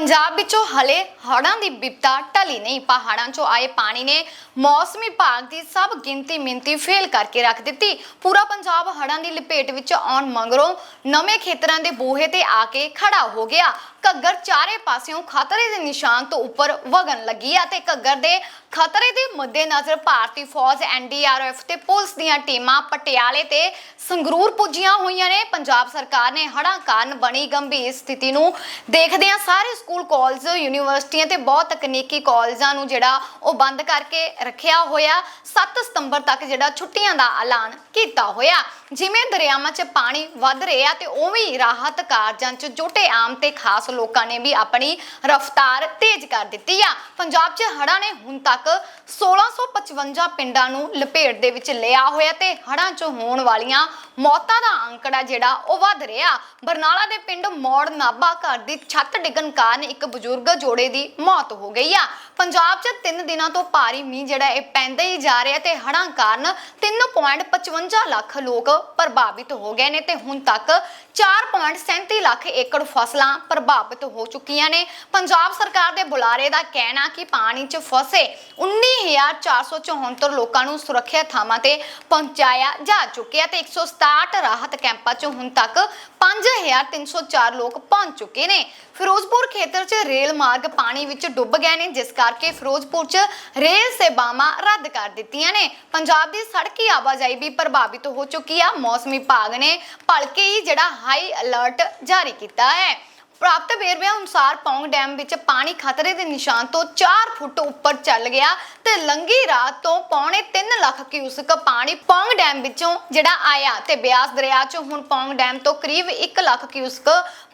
ਪੰਜਾਬ ਵਿੱਚੋਂ ਹਲੇ ਹੜ੍ਹਾਂ ਦੀ ਬਿਪਤਾ ਟਲੀ ਨਹੀਂ। ਪਹਾੜਾਂ 'ਚੋਂ ਆਏ ਪਾਣੀ ਨੇ ਮੌਸਮੀ ਭਾਗ ਦੀ ਸਭ ਗਿਣਤੀ ਮਿੰਤੀ ਫੇਲ ਕਰਕੇ ਰੱਖ ਦਿੱਤੀ। ਪੂਰਾ ਪੰਜਾਬ ਹੜ੍ਹਾਂ ਦੀ ਲਪੇਟ ਵਿੱਚ ਆਉਣ ਮਗਰੋਂ ਨਵੇਂ ਖੇਤਰਾਂ ਦੇ ਬੂਹੇ ਤੇ ਆ ਕੇ ਖੜਾ ਹੋ ਗਿਆ। ਘੱਗਰ ਚਾਰੇ ਪਾਸਿਓਂ ਖਤਰੇ ਦੇ ਨਿਸ਼ਾਨ ਤੋਂ ਉੱਪਰ ਵਗਣ ਲੱਗੀ ਆ ਤੇ ਘੱਗਰ ਦੇ ਖਤਰੇ ਦੇ ਮੱਦੇਨਜ਼ਰ ਭਾਰਤੀ ਫੌਜ ਐਨਡੀਆਰਐਫ ਤੇ ਪੁਲਿਸ ਦੀਆਂ ਟੀਮਾਂ ਪਟਿਆਲੇ ਤੇ ਸੰਗਰੂਰ ਪੁੱਜੀਆਂ ਹੋਈਆਂ ਨੇ। ਪੰਜਾਬ ਸਰਕਾਰ ਨੇ ਹੜ੍ਹਾਂ ਕਾਰਨ ਬਣੀ ਗੰਭੀਰ ਸਥਿਤੀ ਨੂੰ ਦੇਖਦਿਆਂ ਸਾਰੇ ਸਕੂਲ, ਕਾਲਜ, ਯੂਨੀਵਰਸਿਟੀਆਂ ਤੇ ਬਹੁਤ ਤਕਨੀਕੀ ਕਾਲਜਾਂ ਨੂੰ ਜਿਹੜਾ ਉਹ ਬੰਦ ਕਰਕੇ ਰੱਖਿਆ ਹੋਇਆ। 7 ਸਤੰਬਰ ਤੱਕ ਜਿਹੜਾ ਛੁੱਟੀਆਂ ਦਾ ਐਲਾਨ ਕੀਤਾ ਹੋਇਆ। ਜਿਵੇਂ ਦਰਿਆਵਾਂ 'ਚ ਪਾਣੀ ਵੱਧ ਰਿਹਾ ਤੇ ਉਵੇਂ ਹੀ ਰਾਹਤ ਕਾਰਜਾਂ 'ਚ ਜੁਟੇ ਆਮ ਤੇ ਖਾਸ ਲੋਕਾਂ ਨੇ ਵੀ ਆਪਣੀ ਰਫ਼ਤਾਰ ਤੇਜ਼ ਕਰ ਦਿੱਤੀ ਆ। ਪੰਜਾਬ 'ਚ ਹੜ੍ਹਾਂ ਨੇ ਹੁਣ ਤੱਕ 1655 ਪਿੰਡਾਂ ਨੂੰ ਲਪੇਟ ਦੇ ਵਿੱਚ ਲਿਆ ਹੋਇਆ ਤੇ ਹੜ੍ਹਾਂ 'ਚ ਹੋਣ ਵਾਲੀਆਂ ਮੌਤਾਂ ਦਾ ਅੰਕੜਾ ਜਿਹੜਾ ਉਹ ਵੱਧ ਰਿਹਾ। ਬਰਨਾਲਾ ਦੇ ਪਿੰਡ ਮੌੜ ਨਾਭਾ ਘਰ ਦੀ ਛੱਤ ਡਿੱਗਣ ਕਾਰਨ ਇੱਕ ਬਜ਼ੁਰਗ ਜੋੜੇ ਦੀ ਮੌਤ ਹੋ ਗਈ ਆ। ਪੰਜਾਬ 'ਚ 3 ਦਿਨਾਂ ਤੋਂ ਭਾਰੀ ਮੀਂਹ ਜਿਹੜਾ ਇਹ ਪੈਂਦਾ ਹੀ ਜਾ ਰਿਹਾ ਤੇ ਹੜ੍ਹਾਂ ਕਾਰਨ 3.55 ਲੱਖ ਲੋਕ ਪ੍ਰਭਾਵਿਤ ਹੋ ਗਏ ਨੇ ਤੇ ਹੁਣ ਤੱਕ 4.37 ਲੱਖ ਏਕੜ ਫਸਲਾਂ ਪ੍ਰਭਾਵਿਤ ਹੋ ਚੁੱਕੀਆਂ ਨੇ। ਪੰਜਾਬ ਸਰਕਾਰ ਦੇ ਬੁਲਾਰੇ ਦਾ ਕਹਿਣਾ ਕਿ ਪਾਣੀ 'ਚ ਫਸੇ 19474 ਲੋਕਾਂ ਨੂੰ ਸੁਰੱਖਿਅਤ ਥਾਵਾਂ ਤੇ ਪਹੁੰਚਾਇਆ ਜਾ ਚੁੱਕਿਆ ਤੇ 167 ਰਾਹਤ ਕੈਂਪਾਂ 'ਚ ਹੁਣ ਤੱਕ 5304 ਲੋਕ ਪਹੁੰਚ ਚੁੱਕੇ ਨੇ। ਫਿਰੋਜ਼ਪੁਰ ਖੇਤਰ 'ਚ ਰੇਲ ਮਾਰਗ ਪਾਣੀ ਵਿੱਚ ਡੁੱਬ ਗਏ ਨੇ, ਜਿਸ ਕਰਕੇ ਫਿਰੋਜ਼ਪੁਰ 'ਚ ਰੇਲ ਸੇਵਾਵਾਂ ਰੱਦ ਕਰ ਦਿੱਤੀਆਂ ਨੇ। ਪੰਜਾਬ ਦੀ ਸੜਕੀ ਆਵਾਜਾਈ ਵੀ ਪ੍ਰਭਾਵਿਤ ਹੋ ਚੁੱਕੀ ਆ। ਮੌਸਮੀ ਵਿਭਾਗ ਨੇ ਭਲਕੇ ਹੀ ਜਿਹੜਾ ਹਾਈ ਅਲਰਟ ਜਾਰੀ ਕੀਤਾ ਹੈ। ਪ੍ਰਾਪਤ ਵੇਰਵਿਆਂ ਅਨੁਸਾਰ ਪੌਂਗ ਡੈਮ ਵਿੱਚ ਪਾਣੀ ਖਤਰੇ ਦੇ ਨਿਸ਼ਾਨ ਤੋਂ 4 ਫੁੱਟ ਉੱਪਰ ਚੱਲ ਗਿਆ ਤੇ ਲੰਗੀ ਰਾਤ ਤੋਂ ਪੌਣੇ 3 ਲੱਖ ਕਿਊਸਕ ਪਾਣੀ ਪੌਂਗ ਡੈਮ ਵਿੱਚੋਂ ਜਿਹੜਾ ਆਇਆ ਤੇ ਬਿਆਸ ਦਰਿਆ 'ਚੋਂ ਹੁਣ ਪੌਂਗ ਡੈਮ ਤੋਂ ਕਰੀਬ 1 ਲੱਖ ਕਿਊਸਕ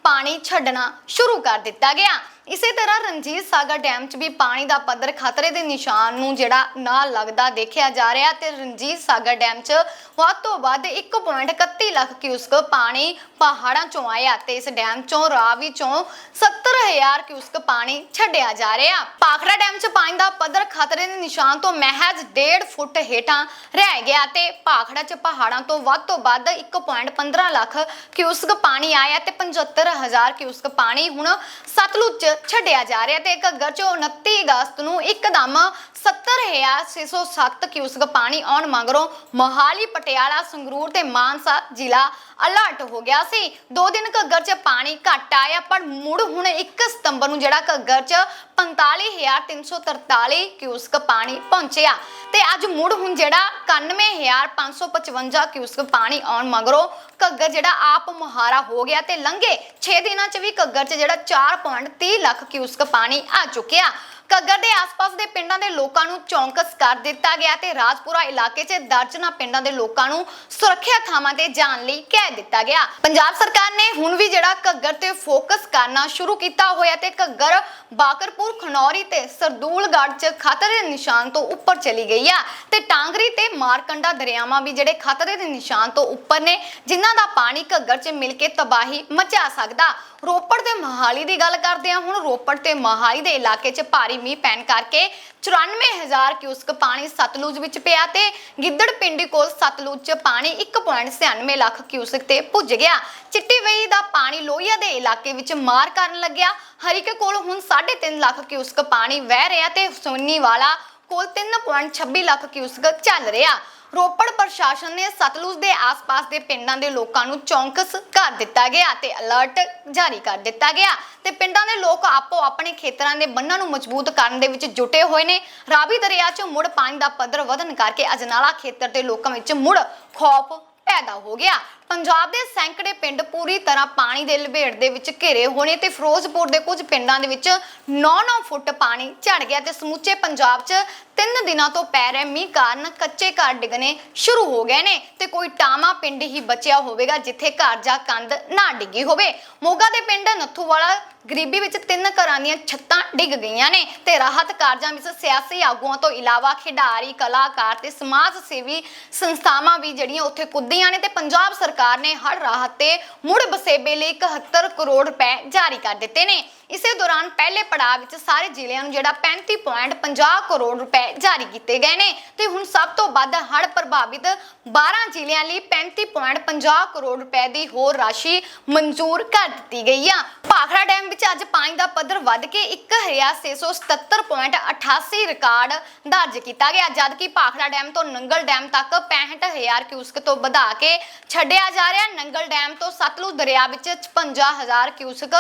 ਪਾਣੀ ਛੱਡਣਾ ਸ਼ੁਰੂ ਕਰ ਦਿੱਤਾ ਗਿਆ। ਇਸੇ ਤਰ੍ਹਾਂ ਰਣਜੀਤ ਸਾਗਰ ਡੈਮ 'ਚ ਵੀ ਪਾਣੀ ਦਾ ਪੱਧਰ ਖਤਰੇ ਦੇ ਨਿਸ਼ਾਨ ਨੂੰ ਜਿਹੜਾ ਨਾ ਲੱਗਦਾ ਦੇਖਿਆ ਜਾ ਰਿਹਾ ਤੇ ਰਣਜੀਤ ਸਾਗਰ ਡੈਮ 'ਚ ਵੱਧ ਤੋਂ ਵੱਧ 1.31 ਲੱਖ ਕਿਊਸਕ ਪਾਣੀ ਪਹਾੜਾਂ 'ਚੋਂ ਆਇਆ ਤੇ ਇਸ ਡੈਮ 'ਚੋਂ, ਰਾਵੀ 'ਚੋਂ 70000 ਕਿਊਸਕ ਪਾਣੀ ਛੱਡਿਆ ਜਾ ਰਿਹਾ। ਪਾਖੜਾ ਡੈਮ 'ਚ ਪਾਣੀ ਦਾ ਪੱਧਰ ਖਤਰੇ ਦੇ ਨਿਸ਼ਾਨ ਤੋਂ ਮਹਿਜ਼ 1.5 ਫੁੱਟ ਹੇਠਾਂ ਰਹਿ ਗਿਆ ਤੇ ਪਾਖੜਾ 'ਚ ਪਹਾੜਾਂ ਤੋਂ ਵੱਧ ਤੋਂ ਵੱਧ 1.15 ਲੱਖ ਕਿਊਸਕ ਪਾਣੀ ਆਇਆ ਤੇ 75000 ਕਿਊਸਕ ਪਾਣੀ ਹੁਣ ਸਤਲੁਜ 'ਚ ਛੱਡਿਆ ਜਾ ਰਿਹਾ ਤੇ ਘੱਗਰ 'ਚ 29 ਅਗਸਤ ਨੂੰ ਇੱਕਦਮ 70607 ਕਿਊਸਕ ਪਾਣੀ ਆਉਣ ਮਗਰੋਂ ਮੋਹਾਲੀ, ਪਟਿਆਲਾ, ਸੰਗਰੂਰ ਤੇ ਮਾਨਸਾ ਜ਼ਿਲ੍ਹਾ ਅਲਰਟ ਹੋ ਗਿਆ ਸੀ। ਦੋ ਦਿਨ ਘੱਗਰ 'ਚ ਪਾਣੀ ਘੱਟ ਆਇਆ, ਪਰ ਮੁੜ ਹੁਣ 1 ਸਤੰਬਰ ਨੂੰ ਜਿਹੜਾ ਘੱਗਰ 'ਚ 45343 ਕਿਊਸਕ ਪਾਣੀ ਪਹੁੰਚਿਆ ਤੇ ਅੱਜ ਮੁੜ ਹੁਣ ਜਿਹੜਾ 91555 ਕਿਊਸਕ ਪਾਣੀ ਆਉਣ ਮਗਰੋਂ ਘੱਗਰ ਜਿਹੜਾ ਆਪ ਮੁਹਾਰਾ ਹੋ ਗਿਆ ਤੇ ਲੰਘੇ 6 ਦਿਨਾਂ 'ਚ ਵੀ ਘੱਗਰ 'ਚ ਜਿਹੜਾ 4.30 ਲੱਖ ਕਿਊਸਕ ਪਾਣੀ ਆ ਚੁੱਕਿਆ। ਘੱਗਰ ਦੇ ਆਸ-ਪਾਸ ਦੇ ਪਿੰਡਾਂ ਦੇ ਲੋਕਾਂ ਨੂੰ ਚੌਂਕਸ ਕਰ ਦਿੱਤਾ ਗਿਆ ਤੇ ਰਾਜਪੁਰਾ ਇਲਾਕੇ 'ਚ ਦਰਜਨਾ ਪਿੰਡਾਂ ਦੇ ਲੋਕਾਂ ਨੂੰ ਸੁਰੱਖਿਆ ਥਾਵਾਂ ਤੇ ਜਾਣ ਲਈ ਕਹਿ ਦਿੱਤਾ ਗਿਆ। ਪੰਜਾਬ ਸਰਕਾਰ ਨੇ ਹੁਣ ਵੀ ਜਿਹੜਾ ਘੱਗਰ ਤੇ ਫੋਕਸ ਕਰਨਾ ਸ਼ੁਰੂ ਕੀਤਾ ਹੋਇਆ ਤੇ ਘੱਗਰ ਬਾਕਰਪੁਰ, ਖਨੌਰੀ ਤੇ ਸਰਦੂਲਗੜ੍ਹ 'ਚ ਖਤਰੇ ਦੇ ਨਿਸ਼ਾਨ ਤੋਂ ਉੱਪਰ ਚਲੀ ਗਈ ਆ ਤੇ ਟਾਂਗਰੀ ਤੇ ਮਾਰਕੰਡਾ ਦਰਿਆਵਾਂ ਵੀ ਜਿਹੜੇ ਖਤਰੇ ਦੇ ਨਿਸ਼ਾਨ ਤੋਂ ਉੱਪਰ ਨੇ, ਜਿਨ੍ਹਾਂ ਦਾ ਪਾਣੀ ਘੱਗਰ 'ਚ ਮਿਲ ਕੇ ਤਬਾਹੀ ਮਚਾ ਸਕਦਾ। ਰੋਪੜ ਤੇ ਮੋਹਾਲੀ ਦੀ ਗੱਲ ਕਰਦੇ ਹਾਂ, ਹੁਣ ਰੋਪੜ ਤੇ ਮੋਹਾਲੀ ਦੇ ਇਲਾਕੇ 'ਚ ਭਾਰੀ ਮੀਂਹ ਪੈਣ ਕਰਕੇ 94000 ਕਿਊਸਕ ਪਾਣੀ ਸਤਲੁਜ ਵਿੱਚ ਪਿਆ ਤੇ ਗਿੱਦੜ ਪਿੰਡੀ ਕੋਲ ਸਤਲੁਜ 'ਚ ਪਾਣੀ 1.96 ਲੱਖ ਕਿਊਸਕ ਤੇ ਪੁੱਜ ਗਿਆ। ਚਿੱਟੀ ਵੇਈ ਦਾ ਪਾਣੀ ਲੋਹੀਆ ਦੇ ਇਲਾਕੇ ਵਿੱਚ ਮਾਰ ਕਰਨ ਲੱਗਿਆ। ਹਰੀਕੇ ਕੋਲ ਹੁਣ 3.5 ਲੱਖ ਕਿਊਸਕ ਪਾਣੀ ਵਹਿ ਰਿਹਾ ਤੇ ਸੋਨੀਵਾਲਾ ਕੋਲ 3.26 ਲੱਖ ਕਿਊਸਕ ਚੱਲ ਰਿਹਾ। ਰੋਪੜ ਪ੍ਰਸ਼ਾਸਨ ਨੇ ਸਤਲੁਜ ਦੇ ਆਸ-ਪਾਸ ਦੇ ਪਿੰਡਾਂ ਦੇ ਲੋਕਾਂ ਨੂੰ ਚੌਂਕਸ ਕਰ ਦਿੱਤਾ ਗਿਆ ਤੇ ਅਲਰਟ ਜਾਰੀ ਕਰ ਦਿੱਤਾ ਗਿਆ। ਤੇ ਪਿੰਡਾਂ ਦੇ ਲੋਕ ਆਪੋ ਆਪਣੇ ਖੇਤਰਾਂ ਦੇ ਬੰਨਾਂ ਨੂੰ ਮਜ਼ਬੂਤ ਕਰਨ ਦੇ ਵਿੱਚ ਜੁਟੇ ਹੋਏ ਨੇ। ਰਾਵੀ ਦਰਿਆ 'ਚ ਮੁੜ ਪਾਣੀ ਦਾ ਪੱਧਰ ਵਧਣ ਕਰਕੇ ਅਜਨਾਲਾ ਖੇਤਰ ਦੇ ਲੋਕਾਂ ਵਿੱਚ ਮੁੜ ਖੌਫ ਪੈਦਾ ਹੋ ਗਿਆ। ਪੰਜਾਬ ਦੇ ਸੈਂਕੜੇ ਪਿੰਡ ਪੂਰੀ ਤਰ੍ਹਾਂ ਪਾਣੀ ਦੇ ਲਪੇਟ ਦੇ ਵਿੱਚ ਘਿਰੇ ਹੋਣੇ ਤੇ ਫਿਰੋਜ਼ਪੁਰ ਦੇ ਕੁਝ ਪਿੰਡਾਂ ਦੇ ਵਿੱਚ 9-9 ਫੁੱਟ ਪਾਣੀ ਝੜ ਗਿਆ ਤੇ ਸਮੁੱਚੇ ਪੰਜਾਬ 'ਚ ਤਿੰਨ ਦਿਨਾਂ ਤੋਂ ਪੈ ਰਹੇ ਮੀਂਹ ਕਾਰਨ ਕੱਚੇ ਘਰ ਡਿੱਗਣੇ ਸ਼ੁਰੂ ਹੋ ਗਏ ਨੇ ਤੇ ਕੋਈ ਟਾਮਾ ਪਿੰਡ ਹੀ ਬਚਿਆ ਹੋਵੇਗਾ ਜਿੱਥੇ ਘਰ ਜਾਂ ਕੰਧ ਨਾ ਡਿੱਗੀ ਹੋਵੇ। ਮੋਗਾ ਦੇ ਪਿੰਡ ਨੱਥੂਵਾਲਾ ਗਰੀਬੀ ਵਿੱਚ ਤਿੰਨ ਘਰਾਂ ਦੀਆਂ ਛੱਤਾਂ ਡਿੱਗ ਗਈਆਂ ਨੇ ਤੇ ਰਾਹਤ ਕਾਰਜਾਂ ਵਿੱਚ ਸਿਆਸੀ ਆਗੂਆਂ ਤੋਂ ਇਲਾਵਾ ਖਿਡਾਰੀ, ਕਲਾਕਾਰ ਤੇ ਸਮਾਜ ਸੇਵੀ ਸੰਸਥਾਵਾਂ ਵੀ ਜਿਹੜੀਆਂ ਉੱਥੇ ਕੁੱਦੀਆਂ ਨੇ ਤੇ ਪੰਜਾਬ ਸਰਕਾਰ ਨੇ ਹਰ ਰਾਹਤ ਤੇ ਮੁੜ ਬਸੇਬੇ ਲਈ 71 ਕਰੋੜ ਰੁਪਏ ਜਾਰੀ ਕਰ ਦਿੱਤੇ ਨੇ। ਇਸੇ ਦੌਰਾਨ ਪਹਿਲੇ ਪੜਾਅ ਵਿੱਚ ਸਾਰੇ ਜ਼ਿਲ੍ਹਿਆਂ ਨੂੰ ਜਿਹੜਾ 35.50 ਕਰੋੜ ਰੁਪਏ ਜਾਰੀ ਕੀਤੇ ਗਏ ਨੇ ਤੇ ਹੁਣ ਸਭ ਤੋਂ ਵੱਧ ਹੜ੍ਹ ਪ੍ਰਭਾਵਿਤ 12 ਜ਼ਿਲ੍ਹਿਆਂ ਲਈ 35.50 ਕਰੋੜ ਰੁਪਏ ਦੀ ਹੋਰ ਰਾਸ਼ੀ ਮਨਜ਼ੂਰ ਕਰ ਦਿੱਤੀ ਗਈ ਆ। ਭਾਖੜਾ ਡੈਮ ਵਿੱਚ ਅੱਜ ਪਾਣੀ ਦਾ ਪੱਧਰ ਵੱਧ ਕੇ 1677.88 ਰਿਕਾਰਡ ਦਰਜ ਕੀਤਾ ਗਿਆ, ਜਦਕਿ ਭਾਖੜਾ ਡੈਮ ਤੋਂ ਨੰਗਲ ਡੈਮ ਤੱਕ 65000 ਕਿਊਸਕ ਤੋਂ ਵਧਾ ਕੇ ਛੱਡਿਆ ਜਾ ਰਿਹਾ। ਨੰਗਲ ਡੈਮ ਤੋਂ ਸਤਲੁਜ ਦਰਿਆ ਵਿੱਚ 55000 ਕਿਊਸਕ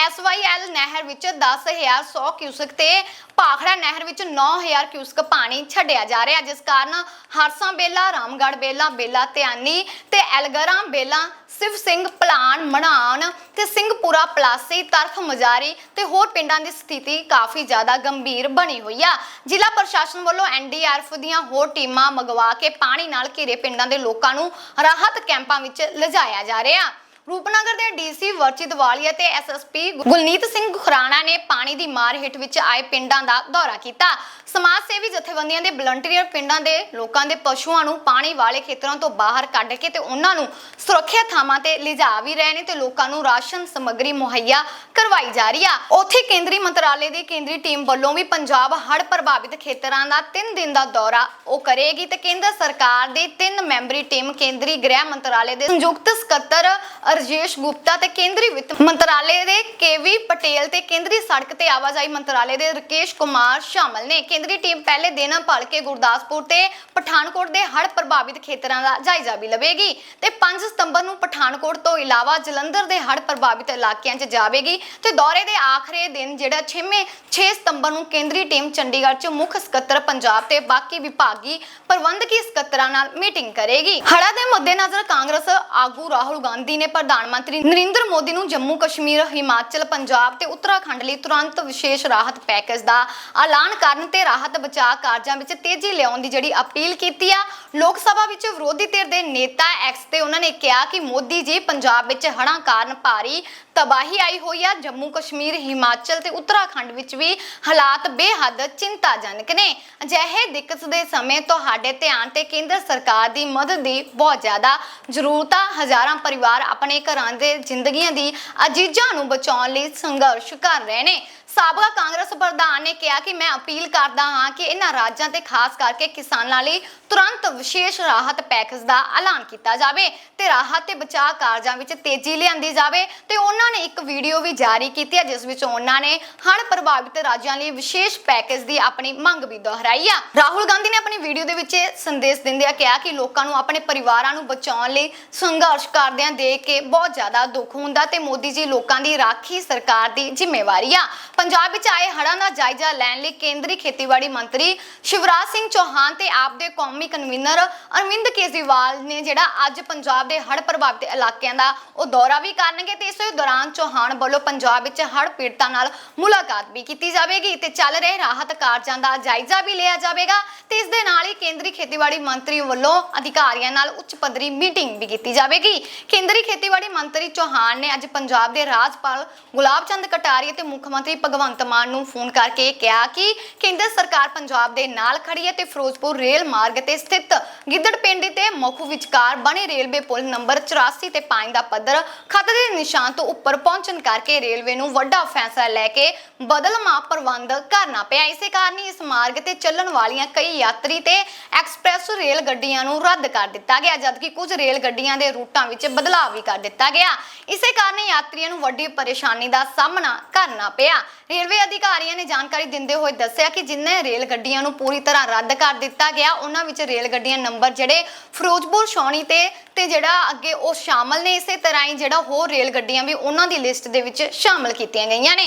ਐਸਵਾਈਐਲ ਨਹਿਰ ਵਿੱਚ 10100 ਕਿਊਸਕ ਤੇ ਭਾਖੜਾ ਨਹਿਰ ਵਿੱਚ 9000 ਕਿਊਸਕ ਪਾਣੀ ਛੱਡਿਆ ਜਾ ਰਿਹਾ, ਜਿਸ ਕਾਰਨ ਹਰਸਾਂ ਬੇਲਾ, ਰਾਮਗੜ੍ਹ ਬੇਲਾ ਬੇਲਾ ਧਿਆਨੀ ਤੇ ਐਲਗਰਾਂ ਬੇਲਾ, ਸਿਵ ਸਿੰਘ ਪਲਾਨ ਮਣਾਨ ਤੇ ਸਿੰਘਪੁਰਾ ਪਲਾਸੀ ਤਰਖ ਮਜਾਰੀ ਤੇ ਹੋਰ ਪਿੰਡਾਂ ਦੀ ਸਥਿਤੀ ਕਾਫੀ ਜ਼ਿਆਦਾ ਗੰਭੀਰ ਬਣੀ ਹੋਈ ਆ। ਜ਼ਿਲ੍ਹਾ ਪ੍ਰਸ਼ਾਸਨ ਵੱਲੋਂ ਐਨਡੀਆਰਐਫ ਦੀਆਂ ਹੋਰ ਟੀਮਾਂ ਮੰਗਵਾ ਕੇ ਪਾਣੀ ਨਾਲ ਘਿਰੇ ਪਿੰਡਾਂ ਦੇ ਲੋਕਾਂ ਨੂੰ ਰਾਹਤ ਕੈਂਪਾਂ ਵਿੱਚ ਲਿਜਾਇਆ ਜਾ ਰਿਹਾ। ਰੂਪਨਗਰ ਦੇ ਡੀਸੀ ਵਰਚਿਤ ਵਾਲੀਆ ਤੇ ਐਸਐਸਪੀ ਗੁਲਨੀਤ ਸਿੰਘ ਖੁਰਾਣਾ ਨੇ ਪਾਣੀ ਦੀ ਮਾਰ ਹੇਠ ਵਿੱਚ ਆਏ ਪਿੰਡਾਂ ਦਾ ਦੌਰਾ ਕੀਤਾ। ਸਮਾਜ ਸੇਵੀ ਜਥੇਬੰਦੀਆਂ ਦੇ ਵਲੰਟੀਅਰ ਪਿੰਡਾਂ ਦੇ ਲੋਕਾਂ ਦੇ ਪਸ਼ੂਆਂ ਨੂੰ ਪਾਣੀ ਵਾਲੇ ਖੇਤਰਾਂ ਤੋਂ ਬਾਹਰ ਕੱਢ ਕੇ ਤੇ ਉਹਨਾਂ ਨੂੰ ਸੁਰੱਖਿਅਤ ਥਾਵਾਂ ਤੇ ਲਿਜਾ ਵੀ ਰਹੇ ਨੇ ਤੇ ਲੋਕਾਂ ਨੂੰ ਰਾਸ਼ਨ ਸਮੱਗਰੀ ਮੁਹੱਈਆ ਕਰਵਾਈ ਜਾ ਰਹੀ ਆ। ਉੱਥੇ ਕੇਂਦਰੀ ਮੰਤਰਾਲੇ ਦੀ ਕੇਂਦਰੀ ਟੀਮ ਵੱਲੋਂ ਵੀ ਪੰਜਾਬ ਹੜ੍ਹ ਪ੍ਰਭਾਵਿਤ ਖੇਤਰਾਂ ਦਾ 3 ਦਿਨ ਦਾ ਦੌਰਾ ਉਹ ਕਰੇਗੀ ਤੇ ਕੇਂਦਰ ਸਰਕਾਰ ਦੀ 3 ਮੈਂਬਰੀ ਟੀਮ ਕੇਂਦਰੀ ਗ੍ਰਹਿ ਮੰਤਰਾਲੇ ਦੇ ਸੰਯੁਕਤ ਸਕੱਤਰ ਰਜੇਸ਼ ਗੁਪਤਾ ਤੇ ਕੇਂਦਰੀ ਵਿੱਤ ਮੰਤਰਾਲੇ ਦੇ ਕੇਵੀ ਪਟੇਲ ਤੇ ਕੇਂਦਰੀ ਸੜਕ ਤੇ ਆਵਾਜਾਈ ਮੰਤਰਾਲੇ ਦੇ ਰਕੇਸ਼ ਕੁਮਾਰ ਸ਼ਾਮਲ ਨੇ। ਕੇਂਦਰੀ ਟੀਮ ਪਹਿਲੇ ਦਿਨ ਭਲਕੇ ਗੁਰਦਾਸਪੁਰ ਤੇ ਪਠਾਨਕੋਟ ਦੇ ਹੜ੍ਹ ਪ੍ਰਭਾਵਿਤ ਖੇਤਰਾਂ ਦਾ ਜਾਇਜ਼ਾ ਵੀ ਲਵੇਗੀ ਤੇ 5 ਸਤੰਬਰ ਨੂੰ ਪਠਾਨਕੋਟ ਤੋਂ ਇਲਾਵਾ ਜਲੰਧਰ ਦੇ ਹੜ੍ਹ ਪ੍ਰਭਾਵਿਤ ਇਲਾਕਿਆਂ 'ਚ ਜਾਵੇਗੀ ਤੇ ਦੌਰੇ ਦੇ ਆਖਰੀ ਦਿਨ ਜਿਹੜਾ 6ਵੇਂ 6 ਸਤੰਬਰ ਨੂੰ ਕੇਂਦਰੀ ਟੀਮ ਚੰਡੀਗੜ੍ਹ 'ਚ ਮੁੱਖ ਸਕੱਤਰ ਪੰਜਾਬ ਤੇ ਬਾਕੀ ਵਿਭਾਗੀ ਪ੍ਰਬੰਧਕੀ ਸਕੱਤਰਾਂ ਨਾਲ ਮੀਟਿੰਗ ਕਰੇਗੀ। ਹੜ੍ਹਾਂ ਦੇ ਮੱਦੇਨਜ਼ਰ ਕਾਂਗਰਸ ਆਗੂ ਰਾਹੁਲ ਗਾਂਧੀ ਨੇ ਪ੍ਰਧਾਨ ਮੰਤਰੀ ਨਰਿੰਦਰ ਮੋਦੀ ਨੂੰ ਜੰਮੂ ਕਸ਼ਮੀਰ, ਹਿਮਾਚਲ, ਪੰਜਾਬ ਤੇ ਉੱਤਰਾਖੰਡ ਲਈ ਤੁਰੰਤ ਵਿਸ਼ੇਸ਼ ਰਾਹਤ ਪੈਕੇਜ ਦਾ ਐਲਾਨ ਕਰਨ ਤੇ ਰਾਹਤ ਬਚਾਅ ਕਾਰਜਾਂ ਵਿੱਚ ਤੇਜ਼ੀ ਲਿਆਉਣ ਦੀ ਜਿਹੜੀ ਅਪੀਲ ਕੀਤੀ ਆ, ਲੋਕ ਸਭਾ ਵਿੱਚ ਵਿਰੋਧੀ ਧਿਰ ਦੇ ਨੇਤਾ ਐਕਸ ਤੇ ਉਹਨਾਂ ਨੇ ਕਿਹਾ ਕਿ ਮੋਦੀ ਜੀ ਪੰਜਾਬ ਵਿੱਚ ਹੜ੍ਹਾਂ ਕਾਰਨ ਭਾਰੀ ਤਬਾਹੀ ਆਈ ਹੋਈ ਆ। ਜੰਮੂ ਕਸ਼ਮੀਰ, ਹਿਮਾਚਲ ਤੇ ਉੱਤਰਾਖੰਡ ਵਿੱਚ ਵੀ ਹਾਲਾਤ ਬੇਹੱਦ ਚਿੰਤਾਜਨਕ ਨੇ। ਅਜਿਹੇ ਦਿੱਕਤ ਦੇ ਸਮੇਂ ਤੁਹਾਡੇ ਧਿਆਨ ਤੇ ਕੇਂਦਰ ਸਰਕਾਰ ਦੀ ਮਦਦ ਦੀ ਬਹੁਤ ਜ਼ਿਆਦਾ ਜ਼ਰੂਰਤ ਆ। ਹਜ਼ਾਰਾਂ ਪਰਿਵਾਰ ਆਪਣੇ ਘਰਾਂ ਦੇ ਜ਼ਿੰਦਗੀਆਂ ਦੀ ਅਜੀਜ਼ਾਂ ਨੂੰ ਬਚਾਉਣ ਲਈ ਸੰਘਰਸ਼ ਕਰ ਰਹੇ ਨੇ। ਸਾਬਕਾ ਕਾਂਗਰਸ ਪ੍ਰਧਾਨ ਨੇ ਕਿਹਾ ਕਿ ਮੈਂ ਅਪੀਲ ਕਰਦਾ ਹਾਂ ਕਿ ਇਹਨਾਂ ਰਾਜਾਂ ਤੇ ਖਾਸ ਕਰਕੇ ਕਿਸਾਨਾਂ ਲਈ ਤੁਰੰਤ ਵਿਸ਼ੇਸ਼ ਰਾਹਤ ਪੈਕੇਜ ਦਾ ਐਲਾਨ ਕੀਤਾ ਜਾਵੇ ਤੇ ਰਾਹਤ ਤੇ ਬਚਾਅ ਕਾਰਜਾਂ ਵਿੱਚ ਤੇਜ਼ੀ ਲਿਆਂਦੀ ਜਾਵੇ। ਤੇ ਉਹਨਾਂ ਨੇ ਇੱਕ ਵੀਡੀਓ ਵੀ ਜਾਰੀ ਕੀਤੀ ਹੈ, ਜਿਸ ਵਿੱਚ ਉਹਨਾਂ ਨੇ ਹੜ੍ਹ ਪ੍ਰਭਾਵਿਤ ਰਾਜਾਂ ਲਈ ਵਿਸ਼ੇਸ਼ ਪੈਕੇਜ ਦੀ ਆਪਣੀ ਮੰਗ ਵੀ ਦੁਹਰਾਈ ਆ। ਰਾਹੁਲ ਗਾਂਧੀ ਨੇ ਆਪਣੀ ਵੀਡੀਓ ਦੇ ਵਿੱਚ ਸੰਦੇਸ਼ ਦਿੰਦਿਆਂ ਕਿਹਾ ਕਿ ਲੋਕਾਂ ਨੂੰ ਆਪਣੇ ਪਰਿਵਾਰਾਂ ਨੂੰ ਬਚਾਉਣ ਲਈ ਸੰਘਰਸ਼ ਕਰਦਿਆਂ ਦੇਖ ਕੇ ਬਹੁਤ ਜ਼ਿਆਦਾ ਦੁੱਖ ਹੁੰਦਾ ਤੇ ਮੋਦੀ ਜੀ ਲੋਕਾਂ ਦੀ ਰਾਖੀ ਸਰਕਾਰ ਦੀ ਜ਼ਿੰਮੇਵਾਰੀ ਆ। ਪੰਜਾਬ ਵਿੱਚ ਆਏ ਹੜ੍ਹਾਂ ਦਾ ਜਾਇਜ਼ਾ ਲੈਣ ਲਈ ਕੇਂਦਰੀ ਖੇਤੀਬਾੜੀ ਮੰਤਰੀ ਸ਼ਿਵਰਾਜ ਸਿੰਘ ਚੌਹਾਨ ਤੇ ਆਪ ਦੇ ਕੌਮੀ ਕਨਵੀਨਰ ਅਰਵਿੰਦ ਕੇਜਰੀਵਾਲ ਨੇ ਜਿਹੜਾ ਅੱਜ ਪੰਜਾਬ ਦੇ ਹੜ੍ਹ ਪ੍ਰਭਾਵਿਤ ਇਲਾਕਿਆਂ ਦਾ ਉਹ ਦੌਰਾ ਵੀ ਕਰਨਗੇ ਤੇ ਇਸੇ ਦੌਰਾਨ ਚੌਹਾਨ ਵੱਲੋਂ ਪੰਜਾਬ ਵਿੱਚ ਹੜ੍ਹ ਪੀੜਤਾਂ ਨਾਲ ਮੁਲਾਕਾਤ ਵੀ ਕੀਤੀ ਜਾਵੇਗੀ ਤੇ ਚੱਲ ਰਹੇ ਰਾਹਤ ਕਾਰਜਾਂ ਦਾ ਜਾਇਜ਼ਾ ਵੀ ਲਿਆ ਜਾਵੇਗਾ ਤੇ ਇਸ ਦੇ ਨਾਲ ਹੀ ਕੇਂਦਰੀ ਖੇਤੀਬਾੜੀ ਮੰਤਰੀ ਵੱਲੋਂ ਅਧਿਕਾਰੀਆਂ ਨਾਲ ਉੱਚ ਪੱਧਰੀ ਮੀਟਿੰਗ ਵੀ ਕੀਤੀ ਜਾਵੇਗੀ। ਕੇਂਦਰੀ ਖੇਤੀਬਾੜੀ ਮੰਤਰੀ ਚੌਹਾਨ ਨੇ ਅੱਜ ਪੰਜਾਬ ਦੇ ਰਾਜਪਾਲ ਗੁਲਾਬ ਚੰਦ ਕਟਾਰੀਆ ਤੇ ਮੁੱਖ ਮੰਤਰੀ ਭਗਵੰਤ ਮਾਨ ਨੂੰ ਫੋਨ ਕਰਕੇ ਕਿਹਾ ਕਿ ਕੇਂਦਰ ਸਰਕਾਰ ਪੰਜਾਬ ਦੇ ਨਾਲ ਖੜੀ ਹੈ ਤੇ ਫਿਰੋਜ਼ਪੁਰ ਰੇਲ ਮਾਰਗ ਤੇ ਸਥਿਤ ਗਿੱਦੜ ਪਿੰਡੀ ਤੇ ਮੋਖੂ ਵਿਚਕਾਰ ਬਣੇ ਰੇਲਵੇ ਪੁਲ ਨੰਬਰ 84 ਤੇ ਪਾਣੀ ਦਾ ਪੱਧਰ ਖਤਰੇ ਦੇ ਨਿਸ਼ਾਨ ਤੋਂ ਉੱਪਰ ਪਹੁੰਚਣ ਕਰਕੇ ਰੇਲਵੇ ਨੂੰ ਵੱਡਾ ਫੈਸਲਾ ਲੈ ਕੇ ਬਦਲਮਾ ਪ੍ਰਬੰਧ ਕਰਨਾ ਪਿਆ। ਇਸੇ ਕਾਰਨ ਇਸ ਮਾਰਗ ਤੇ ਚੱਲਣ ਵਾਲੀਆਂ ਕਈ ਯਾਤਰੀ ਤੇ ਐਕਸਪ੍ਰੈਸ ਰੇਲ ਗੱਡੀਆਂ ਨੂੰ ਰੱਦ ਕਰ ਦਿੱਤਾ ਗਿਆ, ਜਦਕਿ ਕੁਝ ਰੇਲ ਗੱਡੀਆਂ ਦੇ ਰੂਟਾਂ ਵਿੱਚ ਬਦਲਾਅ ਵੀ ਕਰ ਦਿੱਤਾ ਗਿਆ। ਇਸੇ ਕਾਰਨ ਯਾਤਰੀਆਂ ਨੂੰ ਵੱਡੀ ਪਰੇਸ਼ਾਨੀ ਦਾ ਸਾਹਮਣਾ ਕਰਨਾ ਪਿਆ। ਰੇਲਵੇ ਅਧਿਕਾਰੀਆਂ ਨੇ ਜਾਣਕਾਰੀ ਦਿੰਦੇ ਹੋਏ ਦੱਸਿਆ ਕਿ ਜਿੰਨੇ ਰੇਲ ਗੱਡੀਆਂ ਨੂੰ ਪੂਰੀ ਤਰ੍ਹਾਂ ਰੱਦ ਕਰ ਦਿੱਤਾ ਗਿਆ, ਉਹਨਾਂ ਵਿੱਚ ਰੇਲ ਗੱਡੀਆਂ ਨੰਬਰ ਜਿਹੜੇ ਫਿਰੋਜ਼ਪੁਰ ਸ਼ੌਣੀ ਤੇ ਤੇ ਜਿਹੜਾ ਅੱਗੇ ਉਹ ਸ਼ਾਮਲ ਨੇ ਇਸੇ ਤਰ੍ਹਾਂ ਹੀ ਜਿਹੜਾ ਹੋਰ ਰੇਲ ਗੱਡੀਆਂ ਵੀ ਉਹਨਾਂ ਦੀ ਲਿਸਟ ਦੇ ਵਿੱਚ ਸ਼ਾਮਲ ਕੀਤੀਆਂ ਗਈਆਂ ਨੇ।